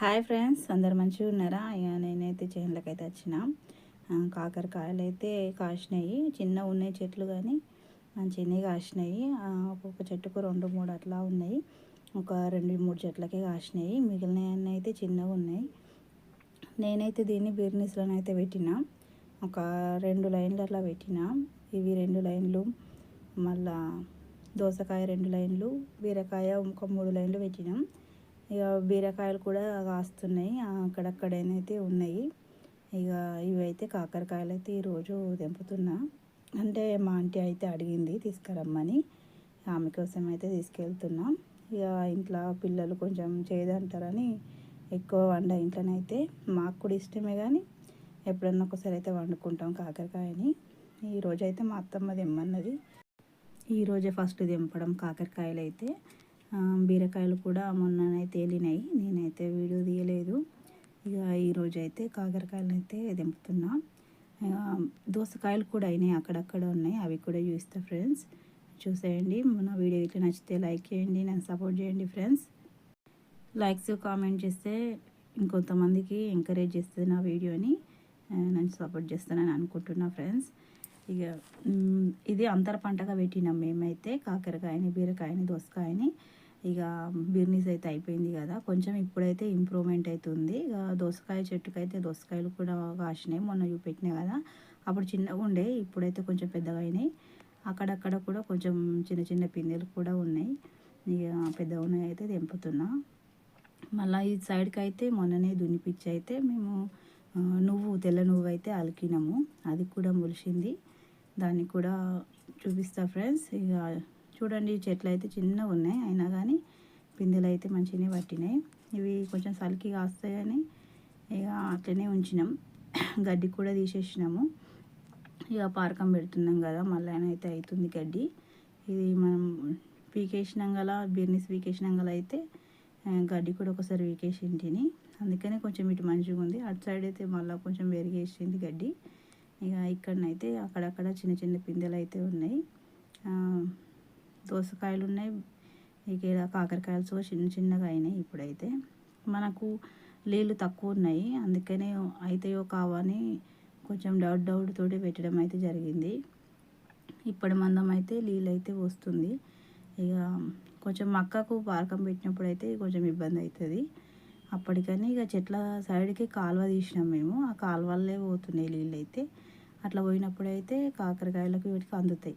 Hi friends అందరు మంచిగా ఉన్నారా? అయ్యా నేనైతే చేనులకు అయితే వచ్చిన. కాకరకాయలు అయితే కాసినాయి. చిన్న ఉన్నాయి చెట్లు కానీ మంచిగానే కాసినాయి. ఒక్కొక్క చెట్టుకు రెండు మూడు అట్లా ఉన్నాయి. ఒక రెండు మూడు చెట్లకే కాసినాయి. మిగిలిన అయితే చిన్నగా ఉన్నాయి. నేనైతే దీన్ని బిర్నీస్లోనే అయితే పెట్టిన. ఒక రెండు లైన్లు అట్లా పెట్టిన. ఇవి రెండు లైన్లు మళ్ళా దోసకాయ రెండు లైన్లు బీరకాయ ఒక మూడు లైన్లు పెట్టినాం. ఇక బీరకాయలు కూడా కాస్తున్నాయి. అక్కడక్కడనైతే ఉన్నాయి. ఇక ఇవైతే కాకరకాయలు అయితే ఈరోజు తెంపుతున్నా. అంటే మా ఆంటీ అయితే అడిగింది తీసుకురమ్మని. ఆమె కోసం అయితే తీసుకెళ్తున్నా. ఇక ఇంట్లో పిల్లలు కొంచెం చేదంటారని ఎక్కువ వండ ఇంట్లోనైతే. మాకు కూడా ఇష్టమే కానీ ఎప్పుడన్నా ఒకసారి అయితే వండుకుంటాం కాకరకాయని. ఈరోజు అయితే మా అత్తమ్మ తెమ్మన్నది. ఈరోజే ఫస్ట్ తెంపడం కాకరకాయలు అయితే బీరకాయలు కూడా మొన్ననే తేలినాయి. నేనైతే వీడియో తీయలేదు. ఇక ఈరోజు అయితే కాకరకాయలు అయితే దింపుతున్నా దోసకాయలు కూడా అయినాయి అక్కడక్కడ ఉన్నాయి. అవి కూడా చూస్తా ఫ్రెండ్స్. చూసేయండి. నా వీడియో ఇట్లా నచ్చితే లైక్ చేయండి నన్ను సపోర్ట్ చేయండి ఫ్రెండ్స్. లైక్స్ కామెంట్ చేస్తే ఇంకొంతమందికి ఎంకరేజ్ చేస్తుంది నా వీడియోని. నన్ను సపోర్ట్ చేస్తానని అనుకుంటున్నా ఫ్రెండ్స్. ఇక ఇది అంతర పంటగా పెట్టినాం మేమైతే. కాకరకాయని బీరకాయని దోసకాయని. ఇక బిర్నీస్ అయితే అయిపోయింది కదా. కొంచెం ఇప్పుడైతే ఇంప్రూవ్మెంట్ అవుతుంది ఇక దోసకాయ చెట్టుకు అయితే దోసకాయలు కూడా కాసినాయి. మొన్న చూపెట్టినాయి కదా. అప్పుడు చిన్నగా ఉండే ఇప్పుడైతే కొంచెం పెద్దగా అయినాయి. అక్కడక్కడ కూడా కొంచెం చిన్న చిన్న పిందెలు కూడా ఉన్నాయి. ఇక పెద్దగా ఉన్నాయి అయితే తెంపుతున్నా. మళ్ళీ ఈ సైడ్కి అయితే మొన్ననే దున్నిపిచ్చి అయితే మేము నువ్వు తెల్ల నువ్వు అయితే అలికినాము. అది కూడా ములిసింది. దాన్ని కూడా చూపిస్తా ఫ్రెండ్స్. ఇక చూడండి చెట్లు అయితే చిన్నగా ఉన్నాయి. అయినా కానీ పిందెలు అయితే మంచిగానే పట్టినాయి. ఇవి కొంచెం సలికి కాస్తాయని ఇక అట్లనే ఉంచినాం. గడ్డి కూడా తీసేసినాము. ఇక పారకం పెడుతున్నాం కదా మళ్ళీ అయితే అవుతుంది గడ్డి. ఇది మనం పీకేసినాం గల బిర్నీస్ పీకేసినాం గల అయితే గడ్డి కూడా ఒకసారి వీకేసింటిని అందుకనే కొంచెం ఇటు మంచిగా ఉంది అటు సైడ్ అయితే మళ్ళీ కొంచెం పెరిగేసింది గడ్డి. ఇక ఇక్కడనైతే అక్కడక్కడ చిన్న చిన్న పిందెలు అయితే ఉన్నాయి దోసకాయలు ఉన్నాయి. ఇక కాకరకాయలు సో చిన్న చిన్నగా అయినాయి ఇప్పుడైతే. మనకు నీళ్ళు తక్కువ ఉన్నాయి. అందుకనే అయితేయో కావని కొంచెం డౌట్ డౌట్ తోటి పెట్టడం అయితే జరిగింది. ఇప్పటి మందం అయితే నీళ్ళు అయితే వస్తుంది. ఇక కొంచెం మక్కకు పారకం పెట్టినప్పుడు అయితే కొంచెం ఇబ్బంది అవుతుంది అప్పటికని ఇక చెట్ల సైడ్కి కాలువ తీసినాం మేము. ఆ కాలువల్లే పోతున్నాయి నీళ్ళు అయితే అట్లా పోయినప్పుడు అయితే కాకరకాయలకు వీటికి అందుతాయి.